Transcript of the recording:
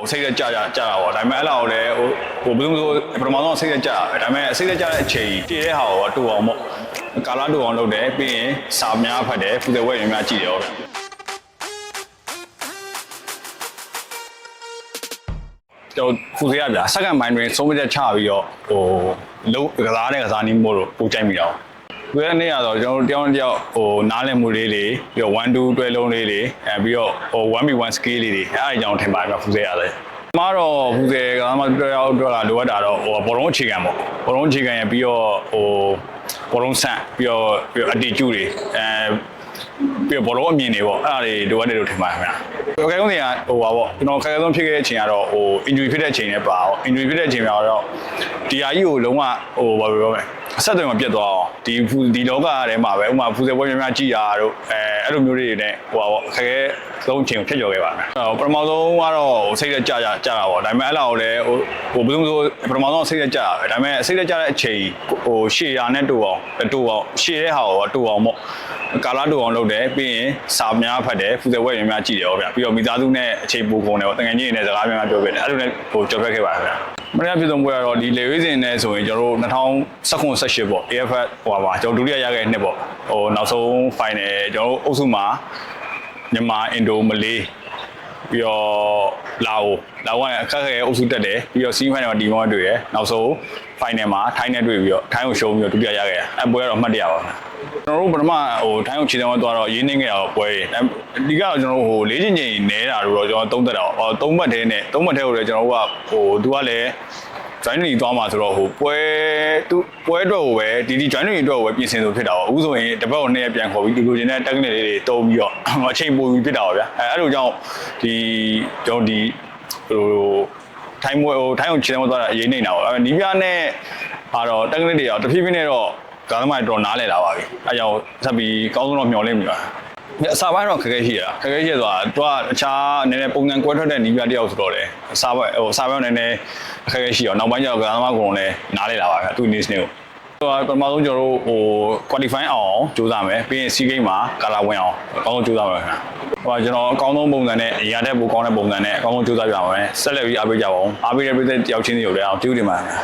ဟိုစိတ်သက်ကြကြကြတာပေါ့ဒါပေမဲ့အဲ့လောက်လည်းဟိုဟိုဘယ်လိုမျိုးပထမဆုံးစိတ်သက်ကြတာပဲဒါပေမဲ့စိတ်သက်ကြတဲ့အချိန်တည်တဲ့ဟာကိုတူအောင်ပေါ့ကာလာတူအောင်လုပ်တယ်ပြီးရင်စာများဖတ်တယ်ဖူတဲ့ဝက်ရများကြည့်တယ်ဟုတ်ဗျကျွန်တော်ဖူစေရဗျာစက္ကန့်ပိုင်းတွင်ဆုံးဖြတ်ချက်ချပြီးတော့ဟိုလုံးကစားတဲ့ကစားနည်းမို့လို့ပို့ကြိုက်မိတာပေါ့ ဒီကနေ့ကတော့ကျွန်တော်တို့တယောက်နဲ့တယောက်ဟိုနားလည်မှုလေးတွေပြီးတော့1 2တွဲလုံးလေးတွေအဲပြီးတော့ဟို 1v1 scale လေးတွေအဲအားကြောင့်ထင်ပါတယ်ဗျာဖူစေရတယ်။မတော့ဖူစေကမှတယောက်တော့လိုအပ်တာတော့ဟိုဘောလုံးအခြေခံပေါ့ဘောလုံးအခြေခံရပြီးတော့ဟိုဘောလုံးဆန့်ပြီးတော့ပြီးတော့အတီကျူတွေအဲပြီးတော့ဘောလုံးအမြင်တွေပေါ့အဲ့ဒါတွေလိုအပ်တယ်လို့ထင်ပါတယ်ခင်ဗျာ။ခိုင်ကုန်းတွေကဟိုပါပေါ့ကျွန်တော်ခိုင်ကုန်းဖြစ်ခဲ့တဲ့အချိန်ကတော့ဟို injury ဖြစ်တဲ့အချိန်လည်းပါပေါ့ injury ဖြစ်တဲ့အချိန်မှာတော့ ဒီဟာကြီးကိုလုံးဝဟိုဘာပြောမလဲအဆက်အသွယ်မပြတ်သွားအောင်ဒီဖူဒီလောကထဲမှာပဲဥပမာဖူစေပွဲများများကြည်တာတို့အဲအဲ့လိုမျိုးတွေနဲ့ဟိုပါပေါ့ခက်ခဲ ဆုံးအချိန်ကိုဖြတ်ကျော်ခဲ့ပါမယ်။ဟိုပထမဆုံးကတော့ဟိုစိတ်သက်ကြကြကြတာပေါ့ဒါပေမဲ့အဲ့လောက်လည်းဟိုဟိုဘယ်လိုမျိုးပထမဆုံးစိတ်သက်ကြတာပဲဒါပေမဲ့စိတ်သက်ကြတဲ့အချိန်ဟိုရှေ့ရာနဲ့တူအောင်တူအောင်ရှေ့တဲ့ဟာကိုတူအောင်ပေါ့ကာလာတူအောင်လုပ်တယ်ပြီးရင်စာများဖတ်တယ်ဖူစေပွဲများများကြည့်တယ်ဟောဗျာပြီးတော့မိသားစုနဲ့အချိန်ပိုကုန်တယ်ပေါ့တကယ်ကြီးနေစကားများများပြောပြတယ်အဲ့လိုနဲ့ဟိုကြော်ဖက်ခဲ့ပါဗျာမနေ့ကပြည်စုံပွဲကတော့ဒီလေဝေးစင်နဲ့ဆိုရင်ကျွန်တော်တို့2019 18ပေါ့ AFF ဟိုပါကျွန်တော်ဒုတိယရခဲ့တဲ့နှစ်ပေါ့ဟိုနောက်ဆုံး final ကျွန်တော်တို့အုပ်စုမှာ မြန်မာအင်ဒိုမလေးပြီးတော့လာအိုလာအိုကအခက်အခဲအုပ်စုတက်တယ်ပြီးတော့စီးဖိုင်နယ်မှာဒီမောတွေ့ရယ်နောက်ဆုံး final မှာထိုင်းနဲ့တွေ့ပြီးတော့ထိုင်းကိုရှုံးပြီးတော့ဒုတိယရခဲ့တယ်အပွဲကတော့အမှတ်တရပါပဲကျွန်တော်တို့ပထမဟိုထိုင်းကိုခြေဆောင်သွားတော့ရင်းနှင်းခဲ့တာပွဲတွေဒီကတော့ကျွန်တော်တို့ဟိုလေးချင်းချင်းနဲတာလို့တော့ကျွန်တော်သုံးသက်တာပေါ့ဟောသုံးဘတ်သေးနဲ့သုံးဘတ်သေးကိုလည်းကျွန်တော်တို့ကဟိုသူကလည်း join နေသွားမှာဆိုတော့ဟိုပွဲသူပွဲအတွက်ကိုပဲဒီဒီ join နေအတွက်ကိုပဲပြင်ဆင်ဆိုဖြစ်တာပေါ့အခုဆိုရင်တစ်ပတ်ကိုနှစ်ရက်ပြန်ခေါ်ပြီးဒီလိုချင်တဲ့ technique လေးတွေတုံးပြီးတော့အချိန်ပိုပြီးဖြစ်တာပါဗျာအဲအဲ့လိုကြောင့်ဒီကျွန်တော်ဒီဟိုထိုင်းမွေဟိုထိုင်းကိုခြေဆောင်သွားတာအရေးနေတာပေါ့အဲနီးပြနဲ့ကတော့ technique တွေတော့တဖြည်းဖြည်းနဲ့တော့ကာသမားတော်နားလဲလာပါပြီအဲကြောင့်ဆက်ပြီးကောင်းဆုံးတော့မျှော်လင့်မိပါ အစာပိုင်းတော့ခက်ခဲရှိရခက်ခဲရှိရဆိုတာသူကအခြားနည်းနည်းပုံစံကွဲထွက်တဲ့နီးပြတယောက်ဆိုတော့လေအစာပိုင်းဟိုအစာပိုင်းနည်းနည်းအခက်ခဲရှိရောနောက်ပိုင်းကျတော့ကစားသမားကုန်လည်းနားလေလာပါဗျာသူ news တွေကိုဟိုပထမဆုံးကျွန်တော်တို့ဟို qualify အောင်ကြိုးစားမယ်ပြီးရင် C game မှာ color ဝင်အောင်အကောင်းဆုံးကြိုးစားမယ်ခင်ဗျာဟိုကျွန်တော်အကောင်းဆုံးပုံစံနဲ့အရာတက်ပိုကောင်းတဲ့ပုံစံနဲ့အကောင်းဆုံးကြိုးစားပြပါမယ်ဆက်လက်ပြီးအားပေးကြပါဦးအားပေးတဲ့ပြည်သက်တယောက်ချင်းစီကိုလည်းအောင်ကျေးဇူးတင်ပါတယ်